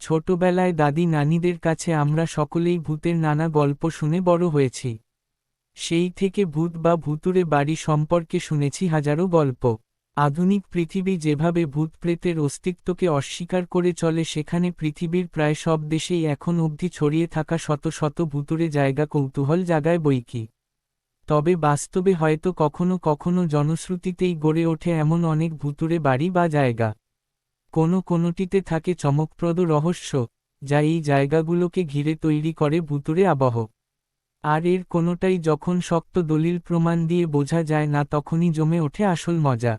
ছোটবেলায় দাদি নানিদের কাছে আমরা সকলেই ভূতের নানা গল্প শুনে বড় হয়েছি। সেই থেকে ভূত বা ভূতুরে বাড়ি সম্পর্কে শুনেছি হাজারো গল্প। আধুনিক পৃথিবী যেভাবে ভূত প্রেতের অস্তিত্বকে অস্বীকার করে চলে, সেখানে পৃথিবীর প্রায় সব দেশেই এখন অবধি ছড়িয়ে থাকা শত শত ভূতুরে জায়গা কৌতূহল জাগায় বইকি তবে বাস্তবে হয়তো কখনো কখনো জনশ্রুতিতেই গড়ে ওঠে এমন অনেক ভুতুরে বাড়ি বা জায়গা। কোনো কোনোটিতে থাকে চমকপ্রদ রহস্য, যা এই জায়গাগুলোকে ঘিরে তৈরি করে ভুতুরে আবহ। আর এর কোনোটাই যখন শক্ত দলিল প্রমাণ দিয়ে বোঝা যায় না তখনই জমে ওঠে আসল মজা।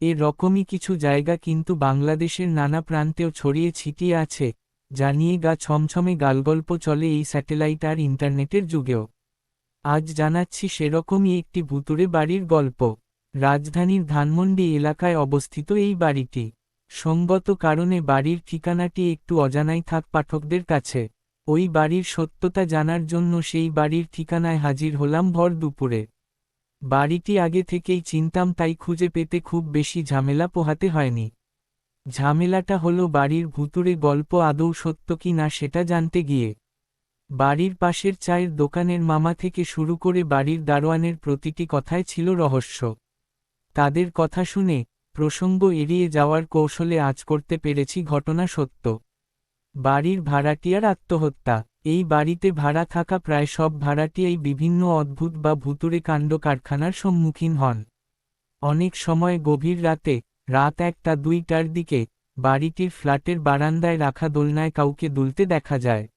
এ রকমই কিছু জায়গা কিন্তু বাংলাদেশের নানা প্রান্তেও ছড়িয়ে ছিটিয়ে আছে জানিয়ে গা ছমছমে গালগল্প চলে এই স্যাটেলাইট আর ইন্টারনেটের যুগেও। আজ জানাচ্ছি সেরকমই একটি ভুতুরে বাড়ির গল্প, রাজধানীর ধানমন্ডি এলাকায় অবস্থিত এই বাড়িটি। সঙ্গত কারণে বাড়ির ঠিকানাটি একটু অজানাই থাক পাঠকদের কাছে। ওই বাড়ির সত্যতা জানার জন্য সেই বাড়ির ঠিকানায় হাজির হলাম ভর দুপুরে। বাড়িটি আগে থেকেই চিনতাম তাই খুঁজে পেতে খুব বেশি ঝামেলা পোহাতে হয়নি। ঝামেলাটা হলো বাড়ির ভুতুরে গল্প আদৌ সত্য কি না সেটা জানতে গিয়ে। বাড়ির পাশের চায়ের দোকানের মামা থেকে শুরু করে বাড়ির দারোয়ানের প্রতিটি কথায় ছিল রহস্য। তাদের কথা শুনে প্রসঙ্গ এড়িয়ে যাওয়ার কৌশলে আজ করতে পেরেছি ঘটনা সত্য। বাড়ির ভাড়াটিয়ার আত্মহত্যা। এই বাড়িতে ভাড়া থাকা প্রায় সব ভাড়াটিয়াই বিভিন্ন অদ্ভুত বা ভুতুরে কাণ্ড কারখানার সম্মুখীন হন। অনেক সময় গভীর রাতে, রাত একটা দুইটার দিকে, বাড়িটির ফ্ল্যাটের বারান্দায় রাখা দোলনায় কাউকে দুলতে দেখা যায়।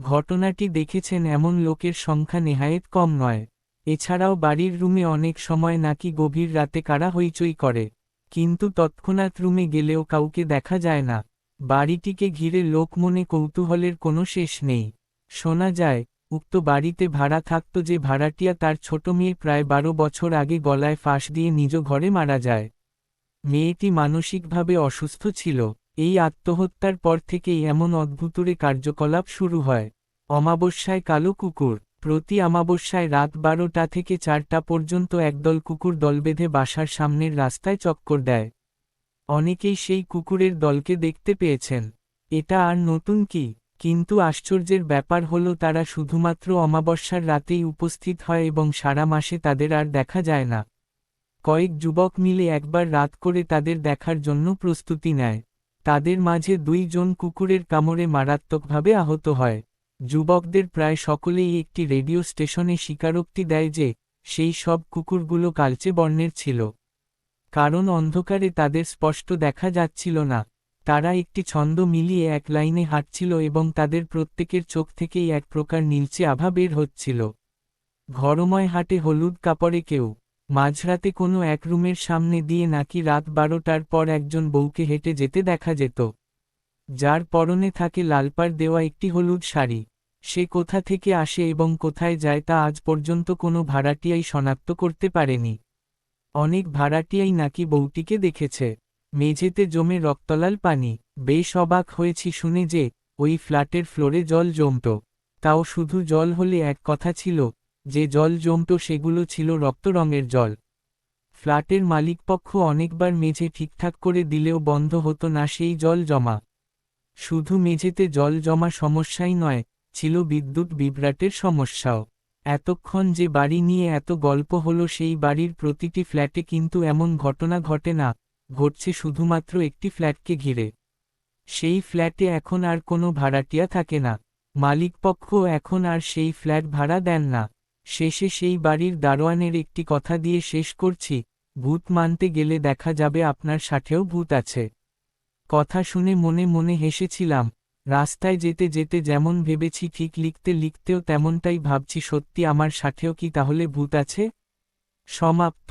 ঘটনাটি দেখেছেন এমন লোকের সংখ্যা নেহায়েত কম নয়। এছাড়াও বাড়ির রুমে অনেক সময় নাকি গভীর রাতে কারা হইচই করে। কিন্তু তৎক্ষণাৎ রুমে গেলেও কাউকে দেখা যায় না। বাড়িটিকে ঘিরে লোক মনে কৌতূহলের কোনো শেষ নেই। শোনা যায়, উক্ত বাড়িতে ভাড়া থাকত যে ভাড়াটিয়া তার ছোট মেয়ে প্রায় বারো বছর আগে গলায় ফাঁস দিয়ে নিজ ঘরে মারা যায়। মেয়েটি মানসিকভাবে অসুস্থ ছিল। এই আত্মহত্যার পর থেকেই এমন অদ্ভুতুরে কার্যকলাপ শুরু হয়। অমাবস্যায় কালো কুকুর। প্রতি অমাবস্যায় রাত বারোটা থেকে চারটা পর্যন্ত একদল কুকুর দল বেঁধে বাসার সামনের রাস্তায় চক্কর দেয়। অনেকেই সেই কুকুরের দলকে দেখতে পেয়েছেন। এটা আর নতুন কি? কিন্তু আশ্চর্যের ব্যাপার হল তারা শুধুমাত্র অমাবস্যার রাতেই উপস্থিত হয় এবং সারা মাসে তাদের আর দেখা যায় না। কয়েক যুবক মিলে একবার রাত করে তাদের দেখার জন্য প্রস্তুতি নেয়। তাদের মাঝে দুইজন কুকুরের কামড়ে মারাত্মকভাবে আহত হয়। যুবকদের প্রায় সকলেই একটি রেডিও স্টেশনে স্বীকারোক্তি দেয় যে, সেই সব কুকুরগুলো কালচে বর্ণের ছিল। কারণ অন্ধকারে তাদের স্পষ্ট দেখা যাচ্ছিল না। তারা একটি ছন্দ মিলিয়ে এক লাইনে হাঁটছিল এবং তাদের প্রত্যেকের চোখ থেকেই এক প্রকার নীলচে আভা বের হচ্ছিল। ঘরময় হাটে হলুদ কাপড়ে কেউ, মাঝরাতে কোনো এক রুমের সামনে দিয়ে নাকি রাত বারোটার পর একজন বউকে হেঁটে যেতে দেখা যেত। যার পরনে থাকে লালপার দেওয়া একটি হলুদ শাড়ি। সে কোথা থেকে আসে এবং কোথায় যায় তা আজ পর্যন্ত কোনো ভাড়াটিয়াই শনাক্ত করতে পারেনি। অনেক ভাড়াটিয়াই নাকি বউটিকে দেখেছে। মেঝেতে জমে রক্তলাল পানি। বেশ অবাক হয়েছি শুনে যে, ওই ফ্ল্যাটের ফ্লোরে জল জমত। তাও শুধু জল হলে এক কথা ছিল, যে জল জমত সেগুলো ছিল রক্ত রঙের জল। ফ্ল্যাটের মালিকপক্ষ অনেকবার মেঝে ঠিকঠাক করে দিলেও বন্ধ হতো না সেই জল জমা। শুধু মেঝেতে জল জমা সমস্যাই নয়, ছিল বিদ্যুৎ বিভ্রাটের সমস্যাও। এতক্ষণ যে বাড়ি নিয়ে এত গল্প হলো সেই বাড়ির প্রতিটি ফ্ল্যাটে কিন্তু এমন ঘটনা ঘটে না, ঘটছে শুধুমাত্র একটি ফ্ল্যাটকে ঘিরে। সেই ফ্ল্যাটে এখন আর কোনো ভাড়াটিয়া থাকে না মালিকপক্ষ এখন আর সেই ফ্ল্যাট ভাড়া দেন না। শেষে সেই বাড়ির দারোয়ানের একটি কথা দিয়ে শেষ করছি, ভূত মানতে গেলে দেখা যাবে আপনার সাথেও ভূত আছে। কথা শুনে মনে মনে হেসেছিলাম, রাস্তায় যেতে যেতে যেমন ভেবেছি ঠিক লিখতে লিখতেও তেমনটাই ভাবছি সত্যি আমার সাথেও কি তাহলে ভূত আছে? সমাপ্ত।